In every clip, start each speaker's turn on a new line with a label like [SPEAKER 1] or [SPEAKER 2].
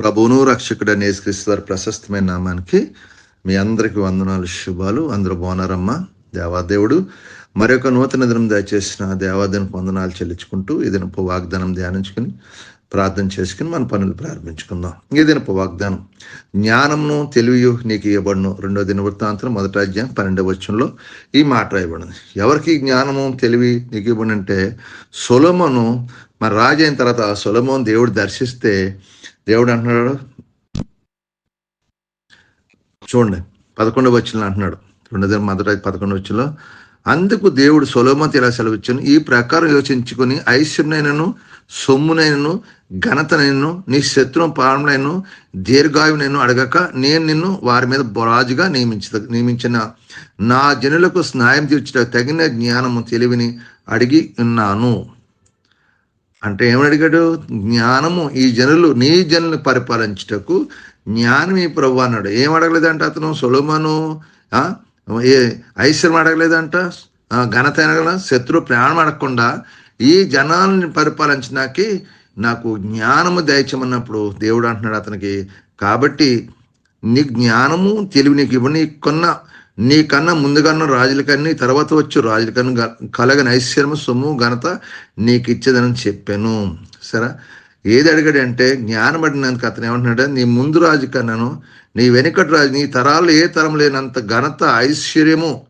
[SPEAKER 1] ప్రభువును రక్షకుడు యేసుక్రీస్తు వారి ప్రశస్తమైన నామానికి మీ అందరికి వందనాలు శుభాలు. అందరూ బాగున్నారమ్మా? దేవాదేవుడు మరొక నూతన దినం దయచేసిన దేవాదేవునికి వందనాలు చెల్లించుకుంటూ ఈ దినపు వాగ్దానం ధ్యానించుకుని ప్రార్థన చేసుకుని మన పనులు ప్రారంభించుకుందాం. ఈ దినపు వాగ్దానం జ్ఞానమును తెలివియు నీకు ఇవ్వబడును. రెండో దిన వృత్తాంతం మొదటి అధ్యాయం పన్నెండవ వచ్చంలో ఈ మాట ఇవ్వబడింది ఎవరికి జ్ఞానము తెలివి నీకు ఇవ్వబడి అంటే సొలమును మరి రాజు అయిన తర్వాత సొలమోన్ దేవుడు దర్శిస్తే దేవుడు అంటున్నాడు చూడండి పదకొండు వచ్చిన అంటున్నాడు. రెండో మొదటి పదకొండు వచ్చిలో అందుకు దేవుడు సొలోమతి ఇలా సెలవిచ్చాను. ఈ ప్రకారం యోచించుకొని ఐశ్వర్యనైనను సొమ్మునైనను ఘనతనైనను నీ శత్రువు పాలనైనను దీర్ఘాయునైను అడగక నేను నిన్ను వారి మీద రాజుగా నియమించ నియమించిన నా జనులకు స్నాయం తీర్చిన తగిన జ్ఞానము తెలివిని అడిగి ఉన్నాను. అంటే ఏమని అడిగాడు జ్ఞానము ఈ జనులు నీ జనులు పరిపాలించుటకు జ్ఞానం ఈ ప్రభు అన్నాడు. ఏం అడగలేదంట అతను? సొలమను ఏ ఐశ్వర్యం అడగలేదంట? ఘనత అనగల శత్రు ప్రాణం అడగకుండా ఈ జనాల్ని పరిపాలించడానికి నాకు జ్ఞానము దయచమన్నప్పుడు దేవుడు అంటున్నాడు అతనికి. కాబట్టి నీ జ్ఞానము తెలివి నీకు ఇవ్వ నీకున్న నీకన్నా ముందుగాన్న రాజుల కన్నా తర్వాత వచ్చు రాజుల కన్నా కలగని ఐశ్వర్యము సొమ్ము ఘనత నీకు ఇచ్చేదని చెప్పాను. సరే? ఏది అడిగాడంటే జ్ఞానం అడిగినందుకు అతను ఏమంటున్నాడు నీ ముందు రాజు కన్నాను నీ వెనుకటి రాజు నీ తరాలు ఏ తరం లేనంత ఘనత ఐశ్వర్యము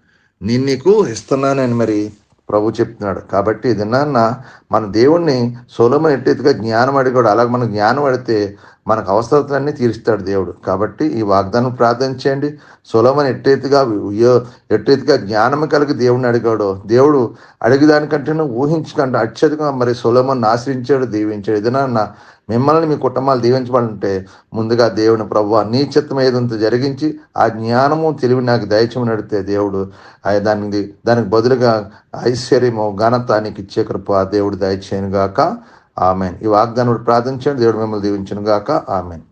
[SPEAKER 1] నేను నీకు ఇస్తున్నానని మరి ప్రభు చెప్తున్నాడు. కాబట్టి ఇది నాన్న మన దేవుణ్ణి సులభం ఎట్టేదిగా జ్ఞానం అడిగాడు అలాగే మనకు జ్ఞానం అడితే మనకు అవసరతలన్నీ తీరుస్తాడు దేవుడు. కాబట్టి ఈ వాగ్దానం ప్రార్థన చేయండి. సులభమని ఎట్టేతిగా ఎట్టేతిగా జ్ఞానం కలిగి దేవుడిని అడిగాడు దేవుడు అడిగేదానికంటే ఊహించకంటే అత్యధికంగా మరి సొలమని ఆశ్రయించాడు దీవించాడు. ఏదైనా మిమ్మల్ని మీ కుటుంబాలు దీవించబడంటే ముందుగా దేవుని ప్రభు నీ చిత్తం ఏదంత జరిగించి ఆ జ్ఞానము తెలివి నాకు దయచమని అడిగితే దేవుడు దానికి దానికి బదులుగా ఐశ్వర్యము ఘనత నీకు ఇచ్చే కృప దేవుడు దయచేయను గాక ఆమెన్. ఈ వాగ్దానుడు ప్రార్థించండి. దేవుడు మిమ్మల్ని దీవించను గాక. ఆమెన్.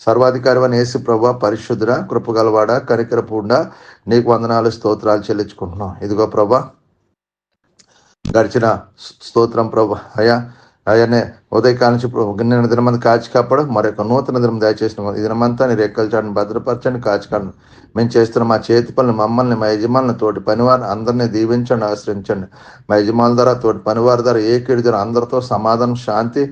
[SPEAKER 1] సర్వాధికారి యేసు ప్రభ పరిశుద్ధుడ కృపగలవాడ కరికరపూండ నీకు వందనాలు స్తోత్రాలు చెల్లించుకుంటున్నాం. ఇదిగో ప్రభా గడిచిన స్తోత్రం ప్రభా. అయ్యా అయ్యనే ఉదయకాల నుంచి నిన్న దినమంతా కాచి కాపాడు మరొక నూతన దినం దయచేసిన ఈ దినమంతా నీ రెక్కలు చాటును భద్రపరచండి కాచి మేము చేస్తున్న మా చేతి పనులు మమ్మల్ని మా యజమానుల తోటి పనివారిని అందరినీ దీవించండి ఆశ్రయించండి. మా యజమానుల ద్వారా తోటి పనివారి ద్వారా ఏకేడు ద్వారా అందరితో సమాధానం శాంతి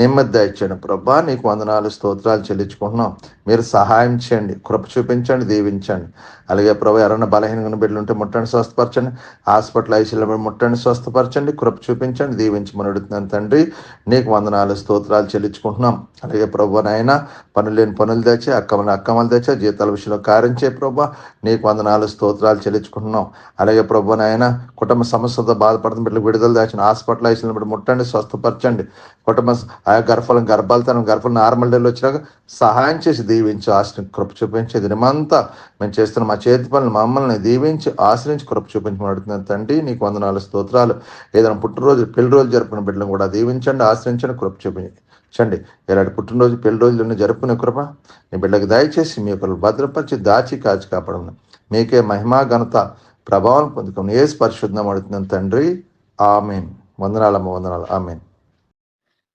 [SPEAKER 1] నెమ్మది దయచండి ప్రభా నీకు వందనాలు స్తోత్రాలు చెల్లించుకుంటున్నాం. మీరు సహాయం చేయండి కృప చూపించండి దీవించండి. అలాగే ప్రభు ఎవరైనా బలహీనంగా బిడ్డలు ఉంటే ముట్టండి స్వస్థపరచండి. హాస్పిటల్ ఐసీలో ముట్టండి స్వస్థపరచండి కృప చూపించండి దీవించమని అడుగుతున్నాను తండ్రి. నీకు వందనాలు స్తోత్రాలు చెల్లించుకుంటున్నాం. అలాగే ప్రభు నాయన పనులు లేని పనులు తెచ్చే అక్కమని అక్కమలు తెచ్చే జీతాల విషయంలో కారించే చే ప్రభు. నీకు వందనాలు స్తోత్రాలు చెల్లించుకుంటున్నాం. అలాగే ప్రభు నాయన కుటుంబ సమస్యలతో బాధపడుతున్న బిడ్డలు విడుదల దాచిన హాస్పిటల్ ఐసీలో బిడ్డ ముట్టండి స్వస్థపరచండి. కుటుంబ ఆ గర్భాలను గర్భాలతో గర్భఫలం నార్మల్ డేలో వచ్చినాక సహాయం చేసి దీవించి ఆశ్రయించి కృప చూపించి. దినమంతా మేము చేస్తున్న మా చేతి పనులు మమ్మల్ని దీవించి ఆశ్రయించి కృప చూపించమని అడుగుతున్నాను తండ్రి. నీకు వందనాలు స్తోత్రాలు. ఏదైనా పుట్టినరోజు పెళ్ళి రోజు జరుపుకున్న బిడ్డలను కూడా దీవించండి ఆశ్రయించండి కృప చూపించండి ఇలాంటి పుట్టినరోజు పెళ్ళి రోజులను జరుపుకునే కృప. నీ బిడ్డకు దయచేసి మీ యొక్క భద్రపరిచి దాచి కాచి కాపాడమని. మీకే మహిమా ఘనత ప్రభావం పొందుకుని ఏ స్పరిశుద్ధం అడుగుతున్నాను తండ్రి. ఆమెన్. వందనాలమ్మ వందనాలు. ఆమెన్.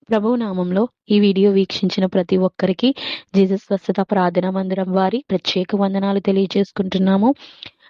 [SPEAKER 2] ప్రభు నామంలో ఈ వీడియో వీక్షించిన ప్రతి ఒక్కరికి జీసస్ స్వస్థత ప్రార్థన మందిరం వారి ప్రత్యేక వందనాలు తెలియజేసుకుంటున్నాము.